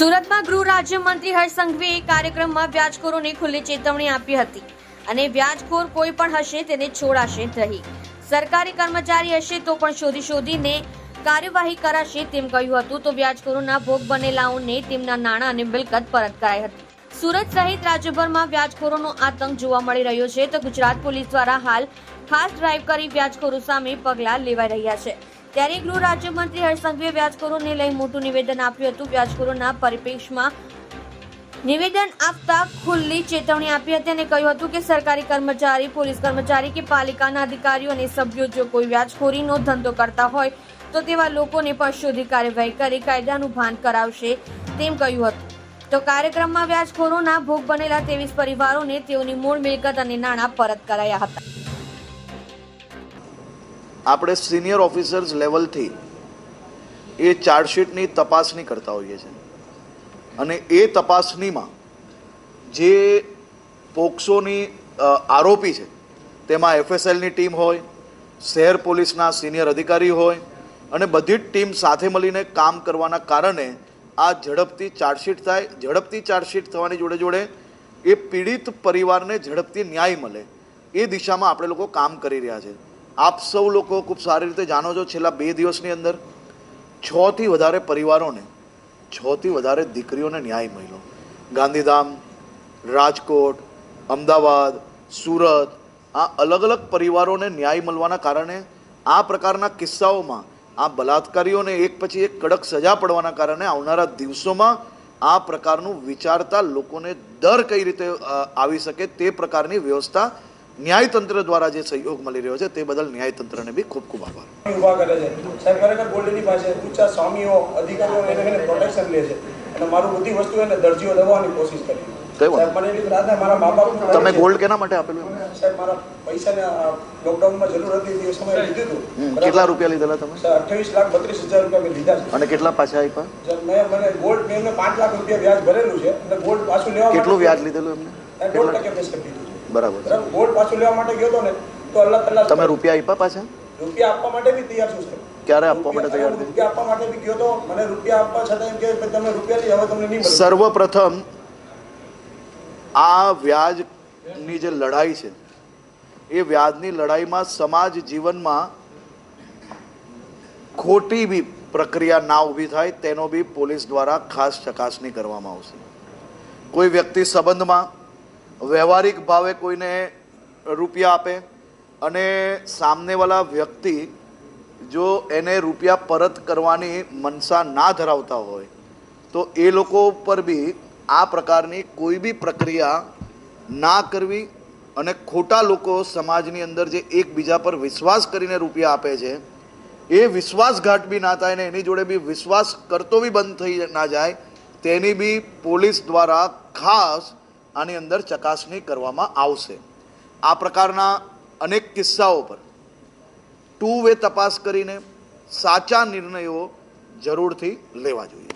સુરતમાં ગૃહ રાજ્યમંત્રી હર્ષ સંઘવીએ કાર્યક્રમમાં વ્યાજખોરોને ખુલ્લી ચેતવણી આપી હતી અને વ્યાજખોર કોઈ પણ હશે તેને છોડાશે નહીં. સરકારી કર્મચારી હશે તો પણ શોધી શોધીને કાર્યવાહી કરાશે તેમ કહ્યું હતું તો વ્યાજખોરોના ભોગ બનેલાઓને તેમના નાણાં અને મિલકત પરત કરાઈ હતી. સુરત સહિત રાજ્યભરમાં વ્યાજખોરોનો આતંક જોવા મળી રહ્યો છે તો ગુજરાત પોલીસ દ્વારા હાલ ખાસ ડ્રાઈવ કરી વ્યાજખોરો સામે પગલાં લેવાઈ રહ્યા છે. ત્યારે ગૃહ રાજ્યમંત્રી હર્ષ સંઘવીએ વ્યાજખોરોને લઈ મોટું નિવેદન આપ્યું હતું. વ્યાજખોરોના પરિપ્રેક્ષમાં નિવેદન આપતા ખુલ્લી ચેતવણી આપી હતી અને કહ્યું હતું કે સરકારી કર્મચારી, પોલીસ કર્મચારી કે પાલિકાના અધિકારીઓ અને સભ્યો જો કોઈ વ્યાજખોરીનો ધંધો કરતા હોય તો તેવા લોકોને પણ શોધી કાર્યવાહી કરી, કાયદાનું ભાન કરાવશે તેમ કહ્યું હતું. તો કાર્યક્રમમાં વ્યાજખોરોના ભોગ બનેલા ત્રેવીસ પરિવારોને તેઓની મૂળ મિલકત અને નાણાં પરત કરાયા હતા. આપણે સિનિયર ઓફિસર્સ લેવલથી એ ચાર્જશીટની તપાસણી કરતા હોઈએ છીએ. અને એ તપાસણીમાં જે પોક્સોની આરોપી છે, તેમાં એફએસએલની ટીમ હોય, શહેર પોલીસના સિનિયર અધિકારી હોય અને બધી જ ટીમ સાથે મળીને કામ કરવાના કારણે આ ઝડપથી ચાર્જશીટ થાય, ઝડપથી ચાર્જશીટ થવાની જોડે જોડે એ પીડિત પરિવારને ઝડપથી ન્યાય મળે. એ દિશામાં આપણે લોકો કામ કરી રહ્યા છે. આપ સૌ લોકો ખૂબ સારી રીતે જાણો છો છેલ્લા બે દિવસની અંદર છથી વધારે પરિવારોને, છથી વધારે દીકરીઓને ન્યાય મળ્યો. ગાંધીધામ, રાજકોટ, અમદાવાદ, સુરત, આ અલગ અલગ પરિવારોને ન્યાય મળવાના કારણે આ પ્રકારના કિસ્સાઓમાં, આ બલાત્કારીઓને એક પછી એક કડક સજા પડવાના કારણે આવનારા દિવસોમાં આ પ્રકારનું વિચારતા લોકોને દર કઈ રીતે આવી શકે તે પ્રકારની વ્યવસ્થા ન્યાયતંત્ર દ્વારા જે સહયોગ મળી રહ્યો છે તે બદલ ન્યાયતંત્રને બી ખૂબ ખૂબ આભાર. ઊભા કરે છે. સાહેબ ખરેખર ગોલ્ડની પાસે ઊંચા સ્વામીઓ અધિકારીઓ એને એને પ્રોટેક્શન લે છે. અને મારું બધી વસ્તુ એને દરજીઓ દબાવવાની કોશિશ કરી. તમે ગોલ્ડ કેના માટે આપેલું સાહેબ મારા પૈસાને લોકડાઉનમાં જરૂર હતી તે સમયે લીધું હતું. કેટલા રૂપિયા લીધેલા તમે? સાહેબ અઠ્યાવીસ લાખ બત્રીસ હજાર રૂપિયા મેં લીધા છે. અને કેટલા પાછા આપ્યા સાહેબ, મેં મને ગોલ્ડ મેં એમને પાંચ લાખ રૂપિયા વ્યાજ ભરેલું છે. અને ગોલ્ડ પાછું લેવા કેટલું વ્યાજ લીધેલું એમને? સાહેબ, દોઢ કેટલા ટકે મેં સાહેબ લીધું બરાબર. બરાબર ગોલ્ડ પાછું લેવા માટે ગયો ને તો અલ્લાહ તલ્લાહ તમે રૂપિયા આપ્યા પાછા? રૂપિયા આપવા માટે બી તૈયાર છું સાહેબ ક્યારે આપવા માટે તૈયાર છે રૂપિયા આપવા માટે બી ગયો તો મને રૂપિયા આપવા છતાં એમ કે તમે રૂપિયા લઈ હવે તમને નહીં મળે. સર્વપ્રથમ આ વ્યાજની જે લડાઈ છે એ વ્યાજની લડાઈમાં સમાજ જીવનમાં ખોટી બી પ્રક્રિયા ના ઊભી થાય તેનો બી પોલીસ દ્વારા ખાસ ચકાસણી કરવામાં આવશે. કોઈ વ્યક્તિ સંબંધમાં વ્યવહારિક ભાવે કોઈને રૂપિયા આપે અને સામનેવાળા વ્યક્તિ જો એને રૂપિયા પરત કરવાની મનસા ના ધરાવતા હોય, તો એ લોકો ઉપર બી આ પ્રકારની કોઈ બી પ્રક્રિયા ના કરવી અને ખોટા લોકો સમાજની અંદર જે એકબીજા પર વિશ્વાસ કરીને રૂપિયા આપે છે, એ વિશ્વાસઘાત બી ના થાય ને એની જોડે બી વિશ્વાસ કરતો બી બંધ થઈ ના જાય, તેની બી પોલીસ દ્વારા ખાસ આની અંદર ચકાસણી કરવામાં આવશે. આ પ્રકારના અનેક કિસ્સાઓ પર ટુ વે તપાસ કરીને સાચા નિર્ણયો જરૂરથી લેવા જોઈએ.